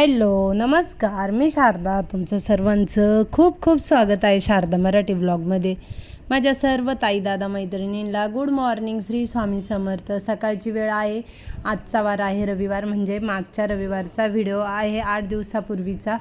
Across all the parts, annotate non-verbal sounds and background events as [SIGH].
Hello नमस्कार. मी शारदा तुमचं सर्वांचं खूप खूप स्वागत आहे शारदा मराठी ब्लॉगमध्ये. माझ्या सर्व ताई दादा मैत्रिणींना गुड मॉर्निंग श्री स्वामी समर्थ. सकाळची वेळ आहे. आजचा वार आहे रविवार म्हणजे मागच्या रविवारचा व्हिडिओ आहे आठ दिवसापूर्वीचा.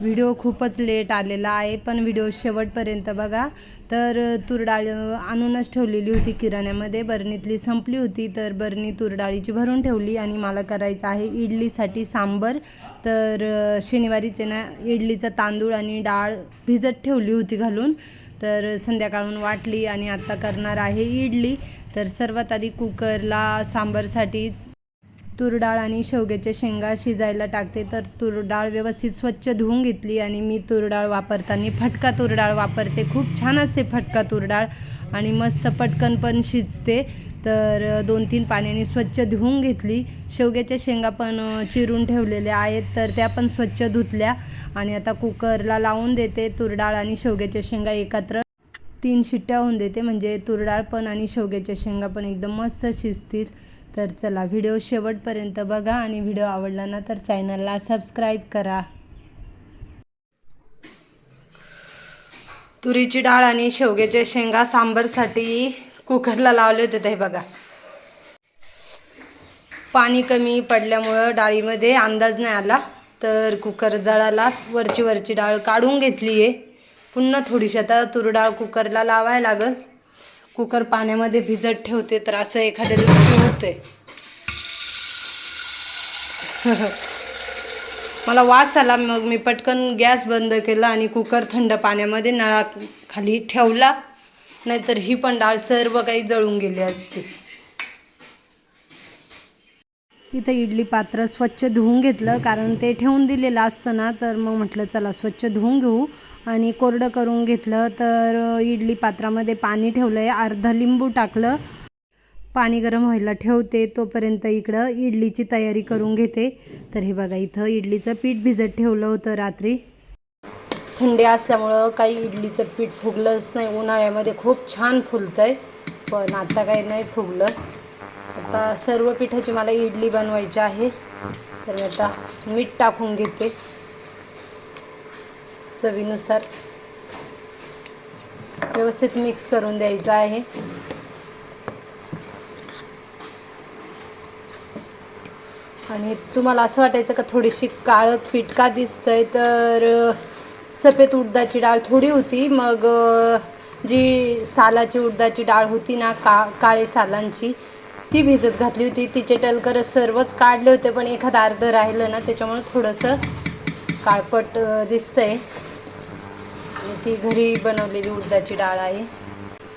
व्हिडिओ खूपच लेट आलेला आहे पण व्हिडिओ शेवटपर्यंत बघा. तर तुरडाळ आणूनच ठेवलेली होती किराण्यामध्ये. बरणीतली संपली होती तर बरणी तुरडाळीची भरून ठेवली आणि मला करायचं आहे इडलीसाठी सांबर. तर शनिवारीचे ना इडलीचा तांदूळ आणि डाळ भिजत ठेवली होती घालून. तर संध्याकाळून वाटली आणि आत्ता करणार आहे इडली. तर सर्वात आधी कुकरला सांबरसाठी तूर डाळ आणि शेवग्याच्या शेंगा शिजायला टाकते. तर तूर डाळ व्यवस्थित स्वच्छ धुवून घेतली आणि मी तूर डाळ वापरताना फटका तूर डाळ वापरते. खूप छान असते फटका तूर डाळ आणि मस्त पटकन पण शिजते. तर दोन तीन पाण्याने स्वच्छ धुवून घेतली. शेवग्याच्या शेंगा पण चिरून ठेवलेल्या आहेत. तर त्या पण स्वच्छ धुतल्या आणि आता कुकरला लावून देते तूर डाळ आणि शेवग्याच्या शेंगा एकत्र. तीन शिट्ट्या होऊन देते. म्हणजे तूर डाळ पण आणि शेवग्याच्या शेंगा पण एकदम मस्त शिजतील. तर चला व्हिडिओ शेवटपर्यंत बघा आणि व्हिडिओ आवडला ना तर चॅनलला सबस्क्राईब करा. तुरीची डाळ आणि शेवग्याच्या शेंगा सांबरसाठी कुकरला लावले होते ते बघा. पाणी कमी पडल्यामुळं डाळीमध्ये अंदाज नाही आला तर कुकर जळाला. वरची वरची डाळ काढून घेतली आहे. पुन्हा थोडीशी आता तूर डाळ कुकरला लावायला लागल. कुकर पाण्यामध्ये भिजत ठेवते तर असं एखाद्या दिवशी होते [LAUGHS] मला वास आला मग मी पटकन गॅस बंद केला आणि कुकर थंड पाण्यामध्ये नळाखाली ठेवला. नाहीतर ही पण डाळ सर्व काही जळून गेली असते. इथं इडली पात्र स्वच्छ धुवून घेतलं कारण ते ठेवून दिलेलं असतं ना तर मग म्हटलं चला स्वच्छ धुवून घेऊ. आणि कोरडं करून घेतलं तर इडली पात्रामध्ये पाणी ठेवलं आहे अर्धा लिंबू टाकलं पाणी गरम व्हायला ठेवते तोपर्यंत इकडं इडलीची तयारी करून घेते. तर हे बघा इथं इडलीचं पीठ भिजत ठेवलं होतं रात्री. थंडी असल्यामुळं काही इडलीचं पीठ फुगलंच नाही. उन्हाळ्यामध्ये खूप छान फुलतं आहे पण आता काही नाही फुगलं. आता सर्व पिठाची मला इडली बनवायची आहे. तर मी आता मीठ टाकून घेते चवीनुसार. व्यवस्थित मिक्स करून द्यायचं आहे. आणि तुम्हाला असं वाटायचं का थोडीशी काळं पीठ का दिसतंय? तर सफेद उडदाची डाळ थोडी होती. मग जी सालाची उडदाची डाळ होती ना का काळे सालांची ती भिजत घातली होती. तिचे टलकर सर्वच काढले होते पण एखादं अर्ध राहिलं ना त्याच्यामुळे थोडंसं काळपट दिसतंय. आणि ती घरी बनवलेली उडदाची डाळ आहे.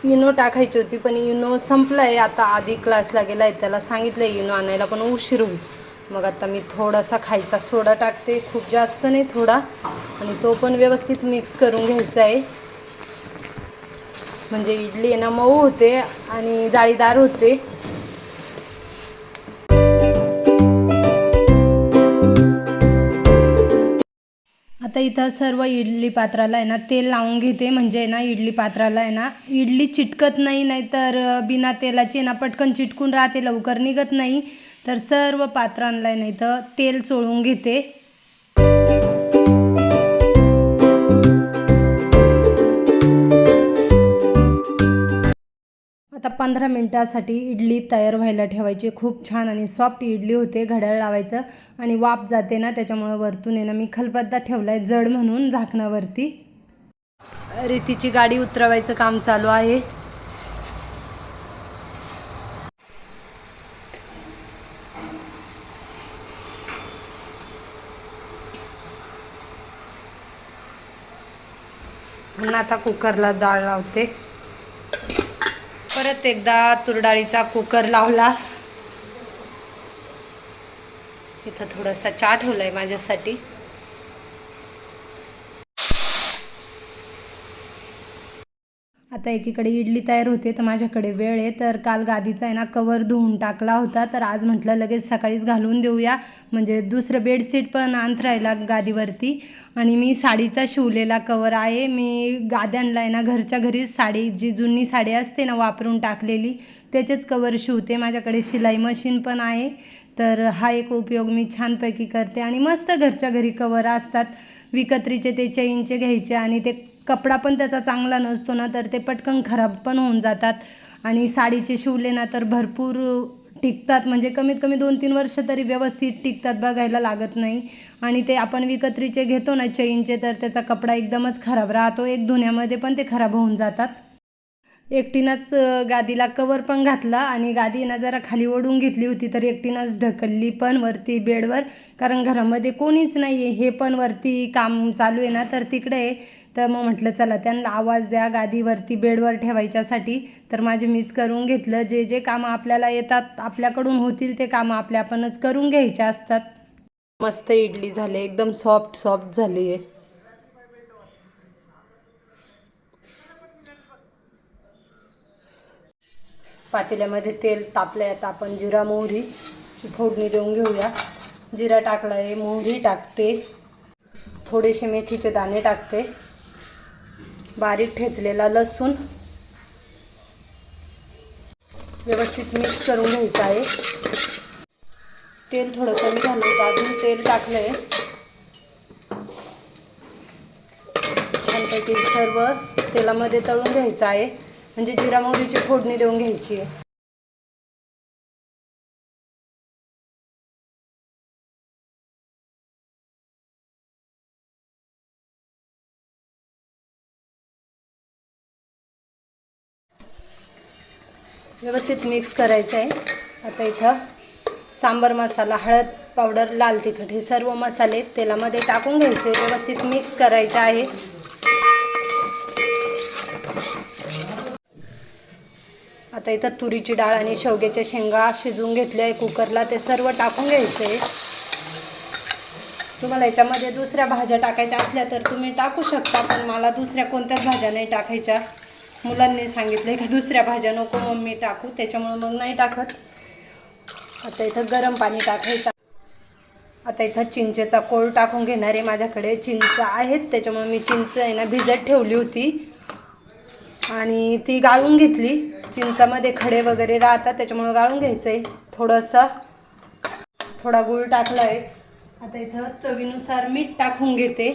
इनो टाकायची होती पण इनो संपला आहे आता आधी क्लासला गेला आहे त्याला सांगितलं आहे इनो आणायला पण उशीर होईल. मग आता मी थोडासा खायचा सोडा टाकते. खूप जास्त नाही थोडा. आणि तो पण व्यवस्थित मिक्स करून घ्यायचा आहे. म्हणजे इडली आहे ना मऊ होते आणि जाळीदार होते. आता इथं सर्व इडली पात्राला आहे ना तेल लावून घेते. म्हणजे ना इडली पात्राला आहे ना इडली चिटकत नाही नाहीतर बिना तेलाची ना पटकन चिटकून राहते लवकर निघत नाही. तर सर्व पात्रांना आहे नाही तर तेल चोळून घेते. आता पंधरा मिनटासाठी इडली तयार व्हायला ठेवायची. खूप छान आणि सॉफ्ट इडली होते घड्याळ लावायचं आणि वाफ जाते ना त्याच्यामुळं वरतून येणं मी खलबत्ता ठेवला आहे जड म्हणून झाकणावरती. रेतीची गाडी उतरवायचं काम चालू आहे. पुन्हा आता कुकरला डाळ लावते. परत एकदा तुरडाळीचा कुकर लावला. इथं थोडासा चहा ठेवलाय माझ्यासाठी. आता एकीकडे इडली तयार होते तर माझ्याकडे वेळ आहे. तर काल गादीचा आहे ना कवर धुवून टाकला होता. तर आज म्हटलं लगेच सकाळीच घालून देऊया. म्हणजे दुसरं बेडशीट पण अंथरायला गादीवरती. आणि मी साडीचा शिवलेला कवर आहे. मी गाद्यांना आहे ना घरच्या घरीच साडी जी जुनी साडी असते ना वापरून टाकलेली त्याचेच कवर शिवते. माझ्याकडे शिलाई मशीन पण आहे. तर हा एक उपयोग मी छानपैकी करते. आणि मस्त घरच्या घरी कवर असतात. विकत्रीचे ते चैनचे घ्यायचे आणि ते कपडा पण त्याचा चांगला नसतो ना तर ते पटकन खराब पण होऊन जातात. आणि साडीचे शिवले ना तर भरपूर टिकतात. म्हणजे कमीत कमी दोन तीन वर्ष तरी व्यवस्थित टिकतात बघायला लागत नाही. आणि ते आपण विकत्रीचे घेतो ना चैनचे तर त्याचा कपडा एकदमच खराब राहतो. एक धुण्यामध्ये पण ते खराब होऊन जातात. एकटीनंच गादीला कवर पण घातला आणि गादीनं जरा खाली ओढून घेतली होती तर एकटीनंच ढकलली पण वरती बेडवर. कारण घरामध्ये कोणीच नाही आहे हे पण वरती काम चालू आहे ना तर तिकडे तर मग म्हटलं चला त्यांना आवाज द्या गादीवरती बेडवर ठेवायच्यासाठी. तर माझे मीच करून घेतलं. जे जे कामं आपल्याला येतात आपल्याकडून होतील ते कामं आपल्या आपणच करून घ्यायचे असतात. मस्त इडली झाली एकदम सॉफ्ट सॉफ्ट झाली आहे. पातेल्यामध्ये तेल तापलं आता आपण जिरा मोहरी फोडणी देऊन घेऊया. जिरा टाकला आहे मोहरी टाकते. थोडेसे मेथीचे दाणे टाकते. बारीक ठेचलेला लसूण. व्यवस्थित मिक्स करून घ्यायचं आहे. तेल थोडं कमी झालं होतं अजून तेल टाकलं आहे छानपैकी सर्व तेलामध्ये तळून घ्यायचं आहे. म्हणजे जिरा मोहरीची फोडणी देऊन घ्यायची आहे. व्यवस्थित मिक्स करायचं आहे. आता इथं सांबर मसाला हळद पावडर लाल तिखट हे सर्व मसाले तेलामध्ये टाकून घ्यायचे. व्यवस्थित मिक्स करायचे आहे. आता इथं तुरीची डाळ आणि शेवग्याच्या शेंगा शिजवून घेतल्या आहे. कुकरला ते सर्व टाकून घ्यायचे आहे. तुम्हाला याच्यामध्ये दुसऱ्या भाज्या टाकायच्या असल्या तर तुम्ही टाकू शकता पण मला दुसऱ्या कोणत्याच भाज्या नाही टाकायच्या. मुलांनी सांगितलं का दुसऱ्या भाज्या नको मम्मी टाकू. त्याच्यामुळं मग नाही टाकत. आता इथं गरम पाणी टाकायचं. आता इथं चिंचेचा कोळ टाकून घेणार आहे माझ्याकडे. चिंच आहेत त्याच्यामुळे मी चिंच आहे ना भिजत ठेवली होती. आणि ती गाळून घेतली. चिंचामध्ये खडे वगैरे राहतात त्याच्यामुळं गाळून घ्यायचं आहे थोडंसं. थोडा गुळ टाकला आहे आता इथं चवीनुसार मीठ टाकून घेते.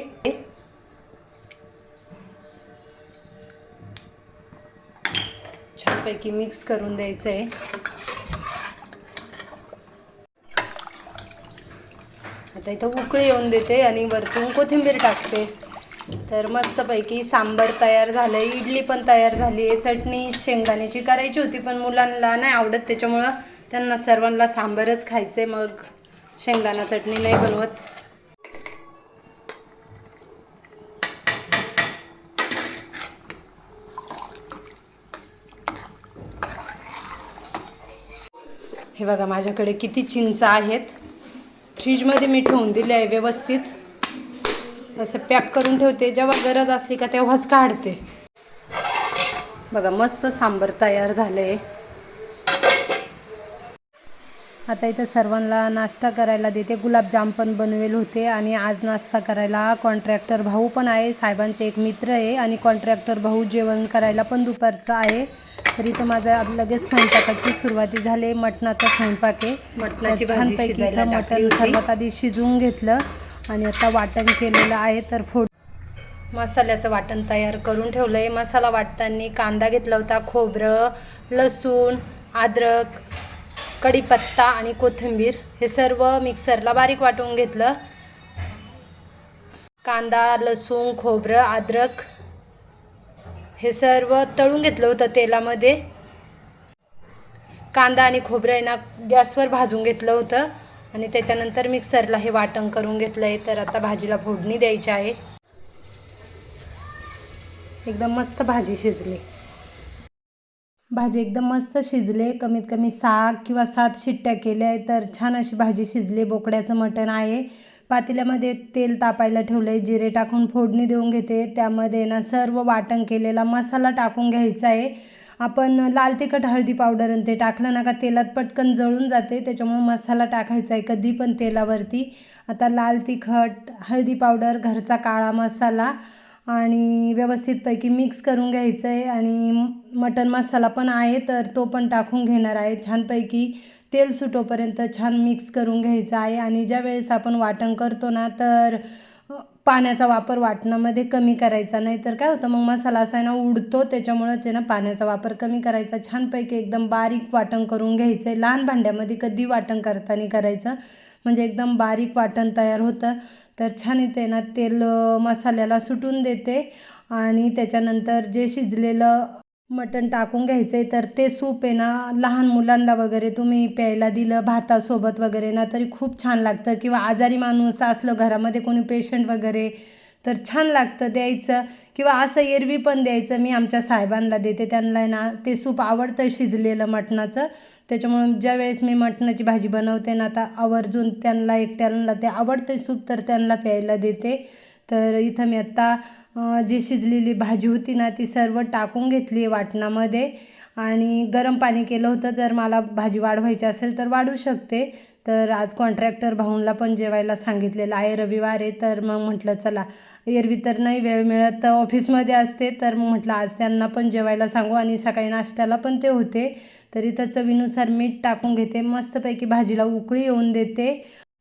छानपैकी मिक्स करून द्यायचं आहे आता इथं उकळी येऊन देते आणि वरतून कोथिंबीर टाकते. तर मस्तपैकी सांबर तयार झालं आहे इडली पण तयार झाली आहे चटणी शेंगदाण्याची करायची होती पण मुलांना नाही आवडत त्याच्यामुळं त्यांना सर्वांना सांबरच खायचं मग शेंगदाणा चटणी नाही बनवत. हे बघा माझ्याकडे किती चिंच आहेत. फ्रीजमध्ये मी ठेवून दिले आहे व्यवस्थित. असं पॅक करून ठेवते. जेव्हा गरज असली का तेव्हाच काढते. बघा मस्त सांबर तयार झालं आहे आता इथं सर्वांना नाश्ता करायला देते. गुलाबजाम पण बनवेल होते आणि आज नाश्ता करायला कॉन्ट्रॅक्टर भाऊ पण आहे. साहेबांचे एक मित्र आहे आणि कॉन्ट्रॅक्टर भाऊ जेवण करायला पण दुपारचं आहे. तरी तर माझा लगेच स्वयंपाकाची सुरुवाती झाली. मटणाचा स्वयंपाक आहे. मटणाची छानपैकी इथं मटण. सर्वात आधी शिजवून घेतलं आणि आता वाटण केलेलं आहे. तर फोड मसाल्याचं वाटण तयार करून ठेवलं आहे मसाला वाटताना कांदा घेतला होता खोबरं लसूण अद्रक कढीपत्ता आणि कोथिंबीर. हे सर्व मिक्सरला बारीक वाटून घेतलं. कांदा लसूण खोबरं अद्रक हे सर्व तळून घेतलं होतं तेलामध्ये. कांदा आणि खोबरं आहे ना गॅसवर भाजून घेतलं होतं. आणि त्याच्यानंतर मिक्सरला हे वाटण करून घेतलं आहे तर आता भाजीला फोडणी द्यायची आहे. एकदम मस्त भाजी शिजली. भाजी एकदम मस्त शिजले. कमीत कमी सहा किंवा सात शिट्ट्या केल्या आहे तर छान अशी भाजी शिजली. बोकड्याचं मटण आहे. पातेल्यामध्ये तेल तापायला ठेवलं आहे जिरे टाकून फोडणी देऊन घेते. त्यामध्ये ना सर्व वाटण केलेला मसाला टाकून घ्यायचा आहे. आपण लाल तिखट हळदी पावडर आणि ते टाकलं ना का तेलात पटकन जळून जाते. त्याच्यामुळे मसाला टाकायचा आहे कधी पण तेलावरती. आता लाल तिखट हळदी पावडर घरचा काळा मसाला आणि व्यवस्थितपैकी मिक्स करून घ्यायचं आहे. आणि मटन मसाला पण आहे तर तो पण टाकून घेणार आहे. छानपैकी तेल सुटोपर्यंत छान मिक्स करून घ्यायचं आहे. आणि ज्या वेळेस आपण वाटण करतो ना तर पाण्याचा वापर वाटणामध्ये कमी करायचा. नाही तर काय होतं मग मसाला असा आहे ना उडतो. त्याच्यामुळंच आहे ना पाण्याचा वापर कमी करायचा. छानपैकी एकदम बारीक वाटण करून घ्यायचं आहे. लहान भांड्यामध्ये कधी वाटण करताना करायचं. म्हणजे एकदम बारीक वाटण तयार होतं. तर छान इथे ना तेल मसाल्याला सुटून देते. आणि त्याच्यानंतर जे शिजलेलं मटण टाकून घ्यायचं आहे तर ते सूप आहे ना लहान मुलांना वगैरे तुम्ही प्यायला दिलं भातासोबत वगैरे ना तरी खूप छान लागतं. किंवा आजारी माणूस असलं घरामध्ये कोणी पेशंट वगैरे तर छान लागतं द्यायचं. किंवा असं एरवी पण द्यायचं मी आमच्या साहेबांना देते त्यांना आहे ना ते सूप आवडतं शिजलेलं मटणाचं. त्याच्यामुळं ज्या वेळेस मी मटणाची भाजी बनवते ना आता आवर्जून त्यांना एकट्यांना ते आवडतं सूप तर त्यांना प्यायला देते. तर इथं मी आत्ता जी शिजलेली भाजी होती ना ती सर्व टाकून घेतली आहे वाटणामध्ये. आणि गरम पाणी केलं होतं. जर मला भाजी वाढवायची असेल तर वाढू शकते. तर आज कॉन्ट्रॅक्टर भाऊंला पण जेवायला सांगितलेलं आहे. रविवार आहे तर मग म्हटलं चला एरवी तर नाही वेळ मिळत. तर ऑफिसमध्ये असते. तर मग म्हटलं आज त्यांना पण जेवायला सांगू आणि सकाळी नाश्त्याला पण ते होते. तर इथं चवीनुसार मीठ टाकून घेते. मस्तपैकी भाजीला उकळी येऊन देते.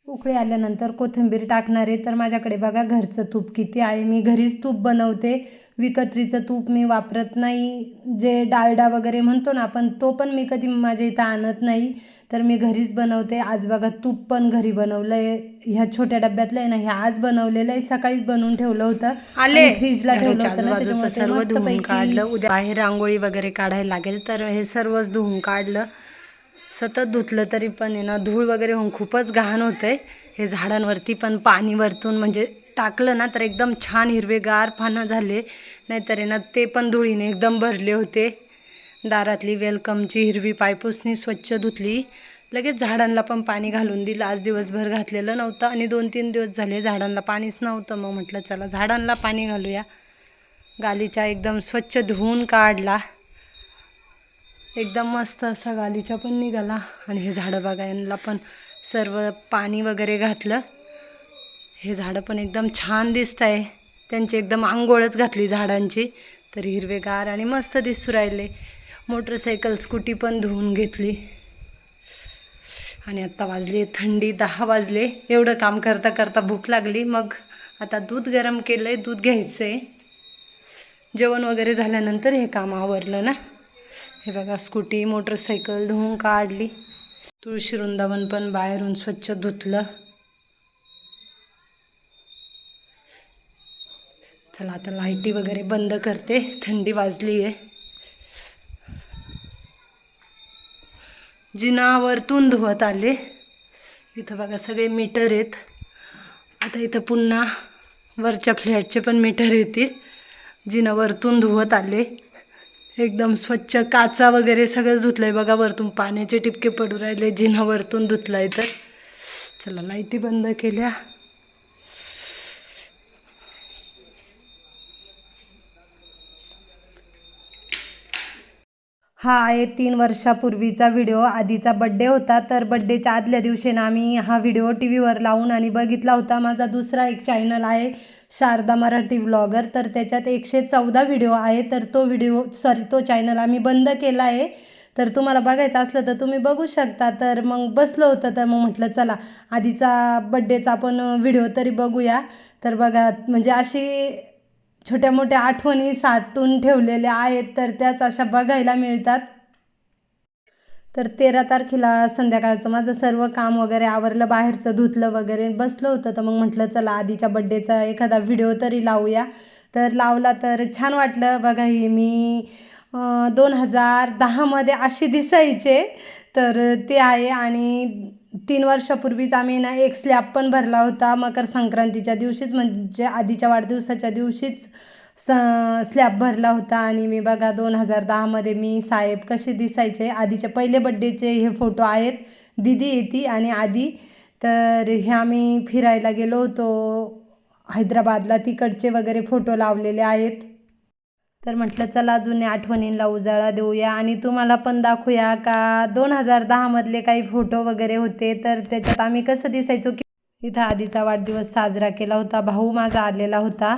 उकळी आल्यानंतर कोथिंबीर टाकणार आहे. तर माझ्याकडे बघा घरचं तूप किती आहे. मी घरीच तूप बनवते. विकत्रीचं तूप मी वापरत नाही. जे डालडा वगैरे म्हणतो ना आपण तो पण मी कधी माझ्या इथं आणत नाही. तर मी घरीच बनवते. आज बघा तूप पण घरी बनवलं आहे ह्या छोट्या डब्यातलं आहे ना हे आज बनवलेलं आहे. सकाळीच बनवून ठेवलं होतं. आले. फ्रीजला ठेवलं सर्व धुवून काढलं. उद्या बाहेर रांगोळी वगैरे काढायला लागेल. तर हे सर्वच धुवून काढलं. सतत धुतलं तरी पण आहे ना धूळ वगैरे होऊन खूपच घाण होतंय. हे झाडांवरती पण पाणी वरतून म्हणजे टाकलं ना तर एकदम छान हिरवेगार पानं झाले. नाहीतर ना ते पण धुळीने एकदम भरले होते. दारातली वेलकमची हिरवी पायपुसणी स्वच्छ धुतली. लगेच झाडांना पण पाणी घालून दिलं. आज दिवसभर घातलेलं नव्हतं आणि दोन तीन दिवस झाले झाडांना पाणीच नव्हतं. मग म्हटलं चला झाडांना पाणी घालूया. गालीचा एकदम स्वच्छ धुवून काढला. एकदम मस्त असा गालीचा पण निघाला. आणि हे झाडं बघा यांना पण सर्व पाणी वगैरे घातलं. हे झाडं पण एकदम छान दिसत आहे त्यांची एकदम आंघोळच घातली झाडांची. तर हिरवेगार आणि मस्त दिसू राहिले. मोटरसायकल स्कूटी पण धुवून घेतली. आणि आत्ता वाजले थंडी दहा वाजले. एवढं काम करता करता भूक लागली. मग आता दूध गरम केलं आहे दूध घ्यायचं आहे जेवण वगैरे झाल्यानंतर हे काम आवरलं ना. हे बघा स्कूटी मोटरसायकल धुवून काढली. तुळशी वृंदावन पण बाहेरून स्वच्छ धुतलं. चला आता लाईटी वगैरे बंद करते. थंडी वाजली आहे जिनावरतून धुवत आले. इथं बघा सगळे मीटर आहेत. आता इथं पुन्हा वरच्या फ्लॅटचे पण मीटर येतील. जिनावरतून धुवत आले. एकदम स्वच्छ काचा वगैरे सगळं धुतलंय बघा वरतून. पाण्याचे टिपके पडू राहिले जिना वरतून धुतलाय तर. चला लाईटी बंद केल्या. हा आहे तीन वर्षापूर्वीचा व्हिडिओ. आधीचा बड्डे होता तर बड्डेच्या आदल्या दिवशी ना आम्ही हा व्हिडिओ टी व्हीवर लावून आणि बघितला होता. माझा दुसरा एक चॅनल आहे. शारदा मराठी व्लॉगर तर त्याच्यात एकशे चौदा व्हिडिओ आहे तर तो व्हिडिओ सॉरी तो चॅनल आम्ही बंद केला आहे. तर तुम्हाला बघायचं असलं तर तुम्ही बघू शकता. तर मग बसलं होतं तर मग म्हटलं चला आधीचा बड्डेचा आपण व्हिडिओ तरी बघूया. तर बघा म्हणजे अशी छोट्या मोठ्या आठवणी साठवून ठेवलेल्या आहेत. तर त्याच अशा बघायला मिळतात. तर तेरा तारखेला संध्याकाळचं माझं सर्व काम वगैरे आवरलं बाहेरचं धुतलं वगैरे बसलं होतं. तर मग म्हटलं चला आधीच्या बड्डेचा एखादा व्हिडिओ तरी लावूया. तर लावला तर छान वाटलं. बघा हे मी दोन हजार दहामध्ये असे दिसायचे. तर ते आहे आणि तीन वर्षापूर्वीच आम्ही ना एक स्लॅब पण भरला होता. मकर संक्रांतीच्या दिवशीच म्हणजे आधीच्या वाढदिवसाच्या दिवशीच. स स्लॅब भरला होता आणि मी बघा दोन हजार दहामध्ये मी साहेब कसे दिसायचे आधीच्या पहिले बड्डेचे हे फोटो आहेत. दिदी येते आणि आधी. तर हे आम्ही फिरायला गेलो होतो. हैदराबादला तिकडचे वगैरे फोटो लावलेले आहेत. तर म्हटलं चला जुन्या आठवणींना उजाळा देऊया आणि तुम्हाला पण दाखवूया का दोन हजार दहामधले काही फोटो वगैरे होते. तर त्याच्यात आम्ही कसं दिसायचो की इथं आधीचा वाढदिवस साजरा केला होता. भाऊ माझा आलेला होता.